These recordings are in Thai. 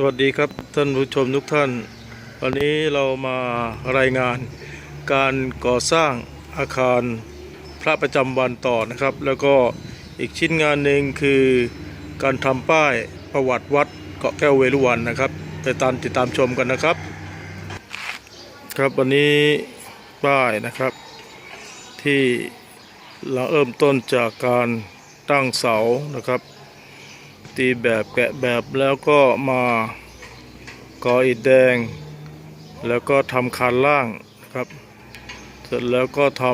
สวัสดีครับท่านผู้ชมทุกท่าน วันนี้เรามารายงานการก่อสร้างอาคารพระประจำวันต่อนะครับ แล้วก็อีกชิ้นงานหนึ่งคือการทำป้ายประวัติวัดเกาะแก้วเวรุวันนะครับไปตามติดตามชมกันนะครับ ครับวันนี้ป้ายนะครับ ที่เราเริ่มต้นจากการตั้งเสานะครับ ตีแบบแกะแบบแล้วก็มาก่ออิฐแดง แล้วก็ทำคานล่างนะครับ เสร็จแล้วก็ท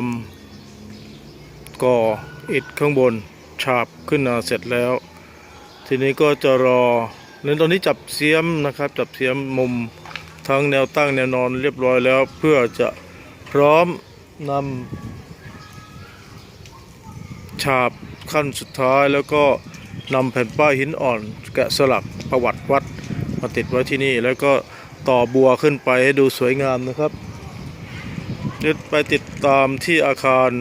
ำก่ออิฐข้างบนฉาบขึ้นมาเสร็จแล้ว ทีนี้ก็จะรอในตอนนี้จับเสียมนะครับ จับเสียมมุมทั้งแนวตั้งแนวนอนเรียบร้อยแล้ว เพื่อจะพร้อมนำฉาบขั้นสุดท้ายแล้วก็ นำแผ่นป้ายหินอ่อน แกะสลักประวัติวัดมาติดไว้ที่นี่ แล้วก็ต่อบัวขึ้นไปให้ดูสวยงามนะครับเดี๋ยวไปติดตามที่อาคาร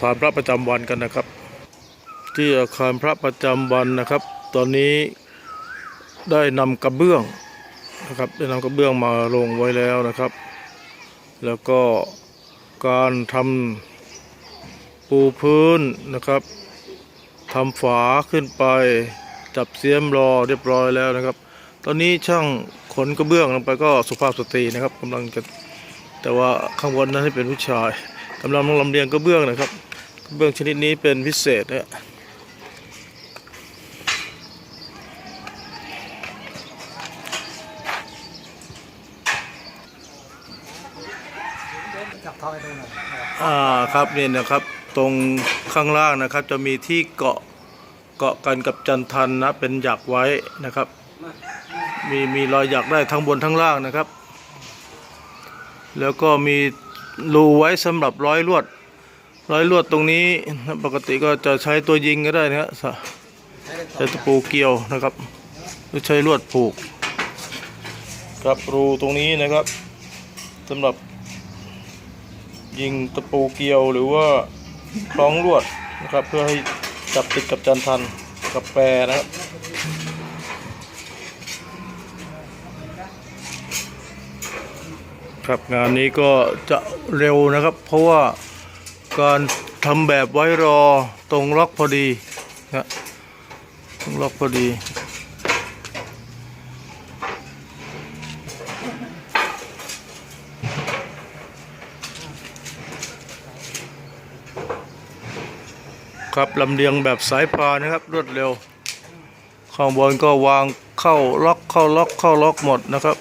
ฐานพระประจำวันกันนะครับ ที่อาคารพระประจำวันนะครับ ตอนนี้ได้นำกระเบื้องนะครับได้นำกระเบื้องมาลงไว้แล้วนะครับ แล้วก็การทำปูพื้นนะครับ ทำฝาขึ้นไปจับเสียมรอเรียบร้อยแล้วนะครับ ตอนนี้ช่างขนกระเบื้องลงไปก็สุภาพสตรีนะครับกำลังจะแต่ว่าข้างบนนั้นให้เป็นผู้ชายกำลังลำเลียงกระเบื้องนะครับกระเบื้องชนิดนี้เป็นพิเศษนะจับทอยดูหน่อยอ่าครับนี่นะครับ ตรงข้างล่างนะครับ จะมีที่เกาะเกาะกันกับจันทันนะเป็นหยักไว้นะครับ มีมีรอยหยักได้ทั้งบนทั้งล่างนะครับ แล้วก็มีรูไว้สำหรับร้อยลวด ร้อยลวดตรงนี้ปกติก็จะใช้ตัวยิงก็ได้นะฮะสะใช้ตะปูเกี่ยวนะครับหรือใช้ลวดผูกครับรูตรงนี้นะครับสำหรับยิงตะปูเกี่ยวหรือว่า คล้องลวดนะครับ เพื่อให้จับติดกับจันทันกับแปรนะครับครับงานนี้ก็จะเร็วนะครับ เพราะว่าการทำแบบไว้รอตรงล็อกพอดีนะตรงล็อกพอดี ครับลำเลียงแบบสายพานนะครับ รวดเร็ว ข้างบนก็วางเข้าล็อกเข้าล็อกเข้าล็อกหมดนะครับ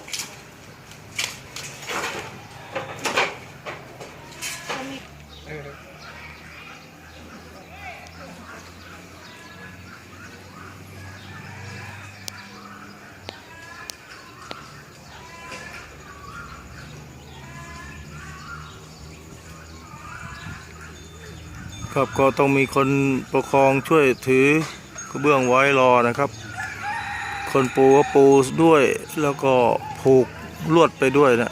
ครับก็ต้องมีคนประคองช่วยถือกระเบื้องไว้รอนะครับ คนปูก็ปูด้วยแล้วก็ผูกลวดไปด้วยนะ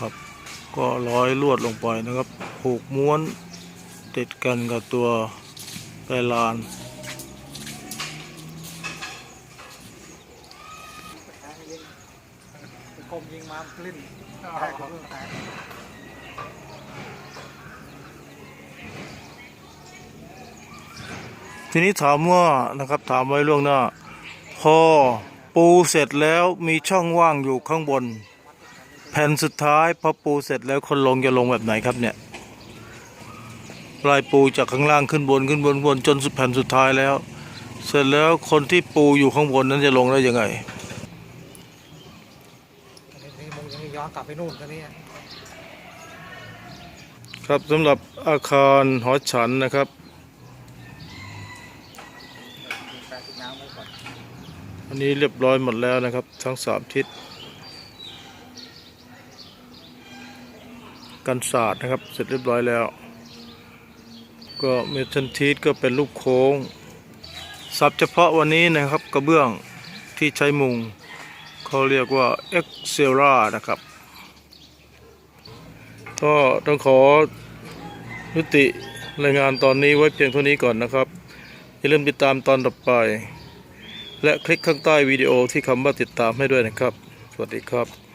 ครับ ก็ร้อยลวดลงไปนะครับผูกม้วนติดกันกับตัวแปรลานกลมยิงมากลิ้นแตกกระเบื้องแตกทีนี้ถามว่านะครับถามไว้ล่วงหน้า พอปูเสร็จแล้วมีช่องว่างอยู่ข้างบน แผ่นสุดท้ายพอปูเสร็จแล้วคนลงจะลงแบบไหนครับเนี่ยลายปูจากข้างล่างขึ้นบนขึ้นบนบนจนสุดแผ่นสุดท้ายแล้ว เสร็จแล้วคนที่ปูอยู่ข้างบนนั้นจะลงได้ยังไงอันนี้นี่มึงยังย้อนกลับไปนู่นตอนนี้ครับสำหรับอาคารหอฉันนะครับแปะติดน้ำไว้ก่อนอันนี้เรียบร้อยหมดแล้วนะครับ ทั้งสามทิศ กันศาสตร์นะครับ เสร็จเรียบร้อยแล้ว ก็เมทัลทีสก็เป็นลูกโค้งสับเฉพาะวันนี้นะครับกระเบื้องที่ใช้มุงเขาเรียกว่า e x c e l a นะครับ ก็ต้องขอยุติรายงานตอนนี้ไว้เพียงเท่านี้ก่อนนะครับ อย่าลืมติดตามตอนต่อไป และคลิกข้างใต้วิดีโอที่คำว่าติดตามให้ด้วยนะครับ สวัสดีครับ